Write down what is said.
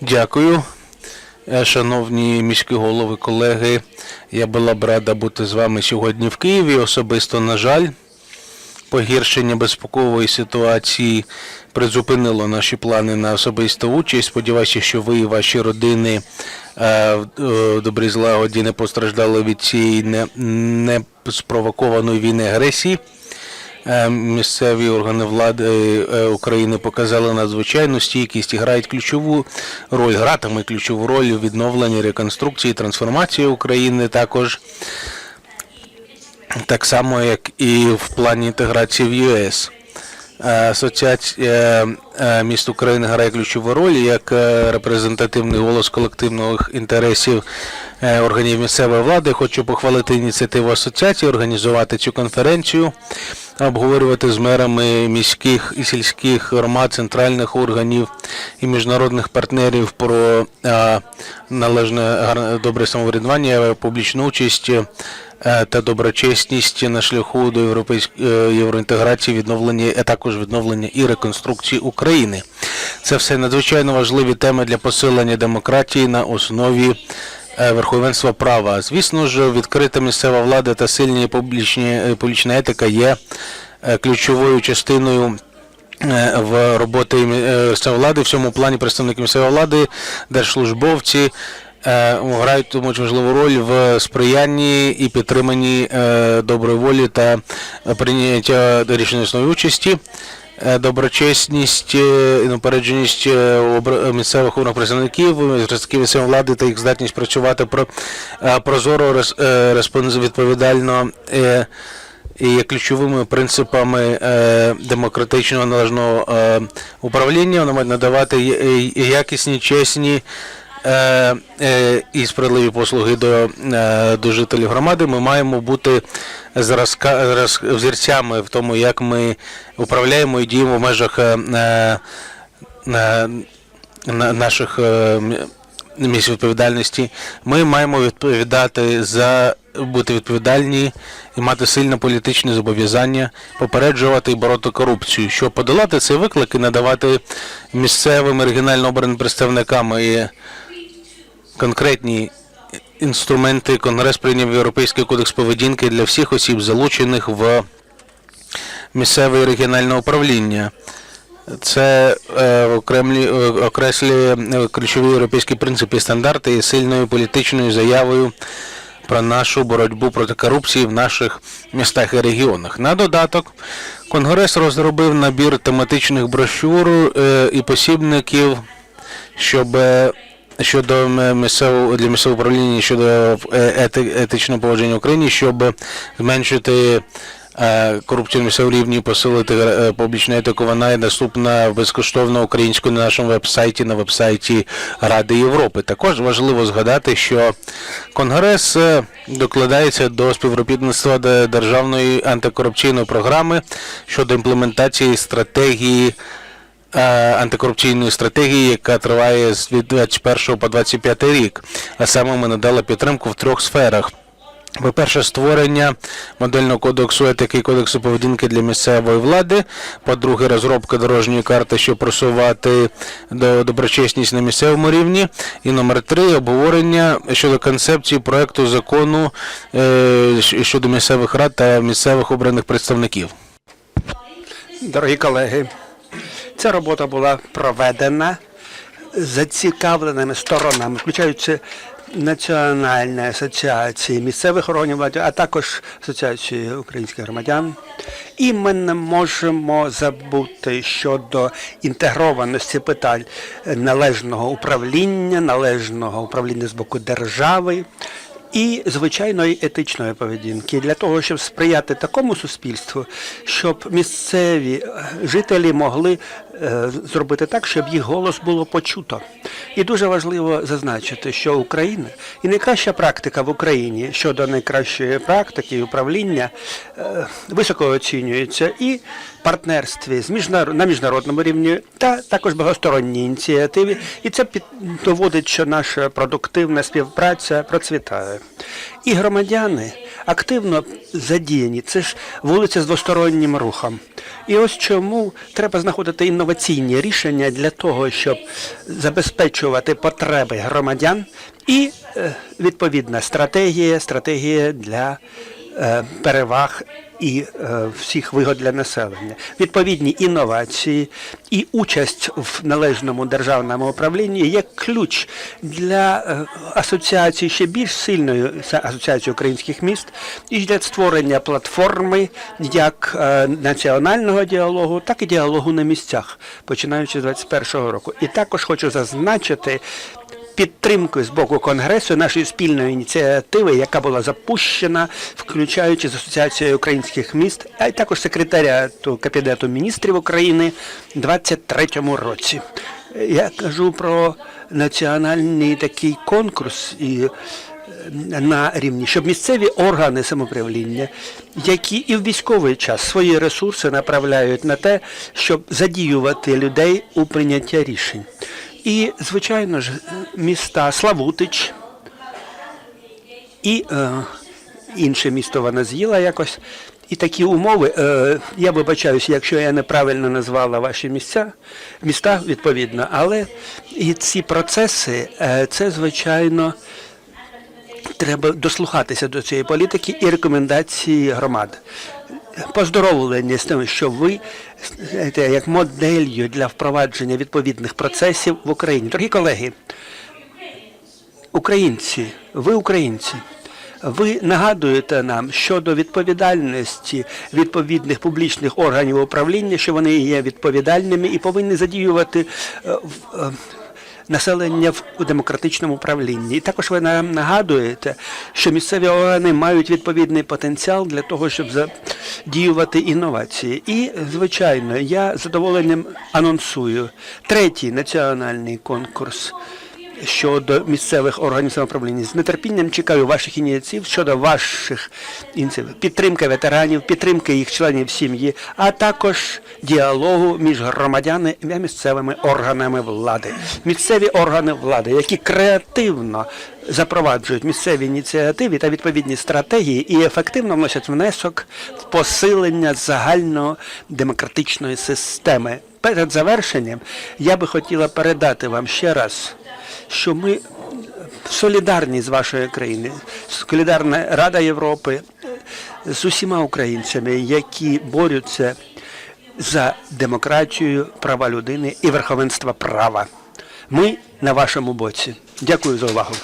Дякую. Е, Шановні міські голови, колеги, я була б рада бути з вами сьогодні в Києві. Особисто, на жаль, погіршення безпекової ситуації призупинило наші плани на особисту участь. Сподіваюся, що ви і ваші родини е, в е, добрій злагоді не постраждали від цієї не, не війни агресії. Е, Місцеві органи влади е, України показали надзвичайну стійкість і грають ключову роль, гратиме ключову роль у відновленні, реконструкції, трансформації України також. Так само, як і в плані інтеграції в ЄС. Е, Асоціація е, міст України грає ключову роль як е, репрезентативний голос колективних інтересів е, органів місцевої влади. Хочу похвалити ініціативу асоціації, організувати цю конференцію, обговорювати з мерами міських і сільських громад, центральних органів і міжнародних партнерів про е, належне добре самоврядування, публічну участь е, та доброчесність на шляху до європейської євроінтеграції, відновлення, а також відновлення і реконструкції України. Це все надзвичайно важливі теми для посилення демократії на основі е, верховенства права. Звісно ж, відкрита місцева влада та публічні, е, публічна етика є е, ключовою частиною е, в роботи е, місцевої влади. В цьому плані представники місцевої влади, держслужбовці е, грають тому важливу роль в сприянні і підтриманні е, доброї волі та прийняття рішення основної участі. Е, Доброчесність, е, і напередженість е, місцевих представників, представників місцевої влади та їх здатність працювати про прозоро, відповідально і є ключовими принципами демократичного належного управління. Вони мають надавати якісні, чесні і справедливі послуги до, е, до жителів громади. Ми маємо бути зразка, зраз- взірцями в тому, як ми управляємо і діємо в межах е, е, на- на- наших е, місць відповідальності. Ми маємо відповідати за бути відповідальні і мати сильне політичне зобов'язання, попереджувати і бороти корупцію, щоб подолати цей виклик і надавати місцевим регіонально обраним представникам і конкретні інструменти. Конгрес прийняв Європейський кодекс поведінки для всіх осіб, залучених в місцеве і регіональне управління. Це е, е, окреслює е, ключові європейські принципи і стандарти і сильною політичною заявою про нашу боротьбу проти корупції в наших містах і регіонах. На додаток, Конгрес розробив набір тематичних брошур е, і посібників, щоб щодо місцевого для місцевого управління щодо е, ети, етичного поводження в Україні, щоб зменшити е, корупцію на місцевому рівні, посилити е, публічну етику. Вона є доступна безкоштовно українською на нашому вебсайті, на вебсайті Ради Європи. Також важливо згадати, що Конгрес докладається до співробітництва державної антикорупційної програми щодо імплементації стратегії антикорупційної стратегії, яка триває з від 21 по 25 рік. А саме ми надали підтримку в трьох сферах. По-перше, створення модельного кодексу етики і кодексу поведінки для місцевої влади. По-друге, розробка дорожньої карти, щоб просувати до доброчесність на місцевому рівні. І номер три обговорення щодо концепції проекту закону е, щодо місцевих рад та місцевих обраних представників. Дорогі колеги, ця робота була проведена зацікавленими сторонами, включаючи Національні асоціації місцевих органів влади, а також Асоціації українських громадян. І ми не можемо забути щодо інтегрованості питань належного управління, належного управління з боку держави і звичайної етичної поведінки для того, щоб сприяти такому суспільству, щоб місцеві жителі могли зробити так, щоб їх голос було почуто. І дуже важливо зазначити, що Україна і найкраща практика в Україні щодо найкращої практики і управління е, високо оцінюється і партнерстві з міжнарод... на міжнародному рівні та також багатосторонній ініціативі. І це під... доводить, що наша продуктивна співпраця процвітає. І громадяни активно задіяні. Це ж вулиця з двостороннім рухом. І ось чому треба знаходити інноваційні рішення для того, щоб забезпечувати потреби громадян і е, відповідна стратегія, стратегія для переваг і е, всіх вигод для населення, відповідні інновації і участь в належному державному управлінні є ключ для е, асоціації ще більш сильної асоціації українських міст і для створення платформи як е, національного діалогу, так і діалогу на місцях, починаючи з 2021 року. І також хочу зазначити підтримкою з боку Конгресу нашої спільної ініціативи, яка була запущена, включаючи з Асоціацією українських міст, а й також секретаріату Кабінету міністрів України у 2023 році. Я кажу про національний такий конкурс і е, на рівні, щоб місцеві органи самоуправління, які і в військовий час свої ресурси направляють на те, щоб задіювати людей у прийняття рішень. І, звичайно ж, міста Славутич і е, інше місто вона з'їла якось. І такі умови, е, я вибачаюся, якщо я неправильно назвала ваші місця, міста відповідно, але і ці процеси, е, це звичайно треба дослухатися до цієї політики і рекомендації громад. Поздоровлення з тим, що ви знаєте, як моделлю для впровадження відповідних процесів в Україні. Дорогі колеги, українці, ви українці. Ви нагадуєте нам щодо відповідальності відповідних публічних органів управління, що вони є відповідальними і повинні задіювати е, е, населення в демократичному правлінні. І також ви нам нагадуєте, що місцеві органи мають відповідний потенціал для того, щоб задіювати інновації. І, звичайно, я задоволенням анонсую третій національний конкурс щодо місцевих органів самоуправління. З нетерпінням чекаю ваших ініціатив щодо ваших ініціатив. Підтримки ветеранів, підтримки їх членів сім'ї, а також діалогу між громадянами і місцевими органами влади. Місцеві органи влади, які креативно запроваджують місцеві ініціативи та відповідні стратегії і ефективно вносять внесок в посилення загальної демократичної системи. Перед завершенням я би хотіла передати вам ще раз що ми солідарні з вашою країною, солідарна Рада Європи з усіма українцями, які борються за демократію, права людини і верховенство права. Ми на вашому боці. Дякую за увагу.